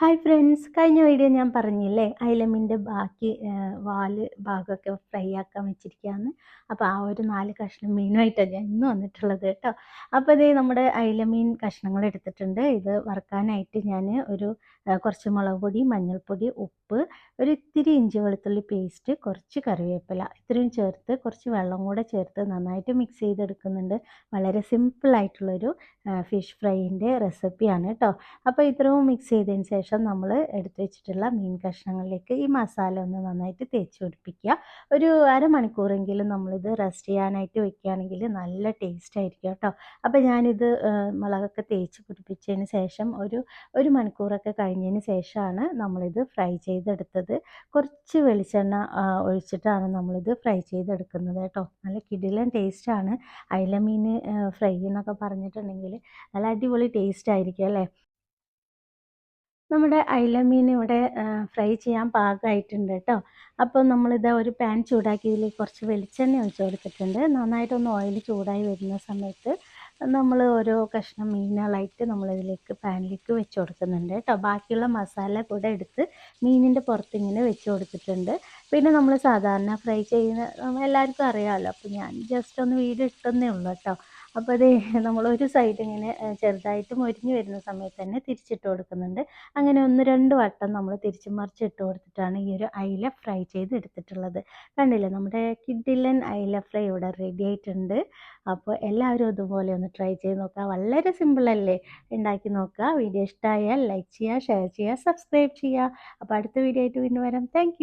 Hi friends കഴിഞ്ഞ video ഞാൻ പറഞ്ഞില്ലേ? അയിലമീന്റെ ബാക്കി വാൽ ഭാഗമൊക്കെ ഫ്രൈ ആക്കാൻ വെച്ചിരിക്കുകയാണ്. അപ്പോൾ ആ ഒരു നാല് കഷ്ണം മീനുമായിട്ടാണ് ഞാൻ ഇന്ന് വന്നിട്ടുള്ളത് കേട്ടോ. അപ്പോൾ ഇതേ നമ്മുടെ അയിലമീൻ കഷ്ണങ്ങൾ എടുത്തിട്ടുണ്ട്. ഇത് വറുക്കാനായിട്ട് ഞാൻ ഒരു കുറച്ച് മുളക് പൊടി മഞ്ഞൾപ്പൊടി ഉപ്പ് ഒരു ഇത്തിരി ഇഞ്ചി വെളുത്തുള്ളി പേസ്റ്റ് കുറച്ച് കറിവേപ്പില ഇത്രയും ചേർത്ത് കുറച്ച് വെള്ളം കൂടെ ചേർത്ത് നന്നായിട്ട് മിക്സ് ചെയ്തെടുക്കുന്നുണ്ട്. വളരെ സിമ്പിളായിട്ടുള്ളൊരു ഫിഷ് ഫ്രൈന്റെ റെസിപ്പിയാണ് കേട്ടോ. അപ്പോൾ ഇത്രയും മിക്സ് ചെയ്തതിന് ശേഷം നമ്മൾ എടുത്തു വെച്ചിട്ടുള്ള മീൻ കഷ്ണങ്ങളിലേക്ക് ഈ മസാല ഒന്ന് നന്നായിട്ട് തേച്ച് പിടിപ്പിക്കുക. ഒരു അരമണിക്കൂറെങ്കിലും നമ്മളിത് റെസ്റ്റ് ചെയ്യാനായിട്ട് വെക്കുകയാണെങ്കിൽ നല്ല ടേസ്റ്റ് ആയിരിക്കും കേട്ടോ. അപ്പോൾ ഞാനിത് മുളകൊക്കെ തേച്ച് പിടിപ്പിച്ചതിന് ശേഷം ഒരു ഒരു മണിക്കൂറൊക്കെ കഴിഞ്ഞതിന് ശേഷമാണ് നമ്മളിത് ഫ്രൈ ചെയ്തെടുത്തത്. കുറച്ച് വെളിച്ചെണ്ണ ഒഴിച്ചിട്ടാണ് നമ്മളിത് ഫ്രൈ ചെയ്തെടുക്കുന്നത് കേട്ടോ. നല്ല കിടിലൻ ടേസ്റ്റാണ് അയില മീൻ ഫ്രൈ എന്നൊക്കെ പറഞ്ഞിട്ടുണ്ടെങ്കിൽ നല്ല അടിപൊളി ടേസ്റ്റ് ആയിരിക്കും അല്ലേ? നമ്മുടെ അയില മീൻ ഇവിടെ ഫ്രൈ ചെയ്യാൻ പാകമായിട്ടുണ്ട് കേട്ടോ. അപ്പോൾ നമ്മളിത് ഒരു പാൻ ചൂടാക്കി ഇതിൽ കുറച്ച് വെളിച്ചെണ്ണ ഒഴിച്ച് കൊടുത്തിട്ടുണ്ട്. നന്നായിട്ടൊന്ന് ഓയിൽ ചൂടായി വരുന്ന സമയത്ത് നമ്മൾ ഓരോ കഷ്ണം മീനുകളായിട്ട് നമ്മളിതിലേക്ക് പാനിലേക്ക് വെച്ച് കൊടുക്കുന്നുണ്ട് കേട്ടോ. ബാക്കിയുള്ള മസാല കൂടെ എടുത്ത് മീനിന്റെ പുറത്ത് ഇങ്ങനെ വെച്ച് കൊടുത്തിട്ടുണ്ട്. പിന്നെ നമ്മൾ സാധാരണ ഫ്രൈ ചെയ്യുന്ന എല്ലാവർക്കും അറിയാമല്ലോ. അപ്പോൾ ഞാൻ ജസ്റ്റ് ഒന്ന് വീഡിയോ ഇട്ടെന്നേ ഉള്ളൂ കേട്ടോ. അപ്പോൾ അത് നമ്മൾ ഒരു സൈഡ് ഇങ്ങനെ ചെറുതായിട്ട് മൊരിഞ്ഞ് വരുന്ന സമയത്ത് തന്നെ തിരിച്ചിട്ട് കൊടുക്കുന്നുണ്ട്. അങ്ങനെ ഒന്ന് രണ്ട് വട്ടം നമ്മൾ തിരിച്ച് മറിച്ചിട്ട് കൊടുത്തിട്ടാണ് ഈ ഒരു അയില ഫ്രൈ ചെയ്ത് എടുത്തിട്ടുള്ളത്. കണ്ടില്ലേ നമ്മുടെ കിഡിലൻ അയില ഫ്രൈ ഇവിടെ റെഡി ആയിട്ടുണ്ട്. അപ്പോൾ എല്ലാവരും ഇതുപോലെ ഒന്ന് ട്രൈ ചെയ്ത് നോക്കുക. വളരെ സിമ്പിളല്ലേ ഉണ്ടാക്കി നോക്കുക. വീഡിയോ ഇഷ്ടമായാൽ ലൈക്ക് ചെയ്യുക ഷെയർ ചെയ്യുക സബ്സ്ക്രൈബ് ചെയ്യുക. അപ്പോൾ അടുത്ത വീഡിയോ ആയിട്ട് വീണ്ടും വരാം. താങ്ക്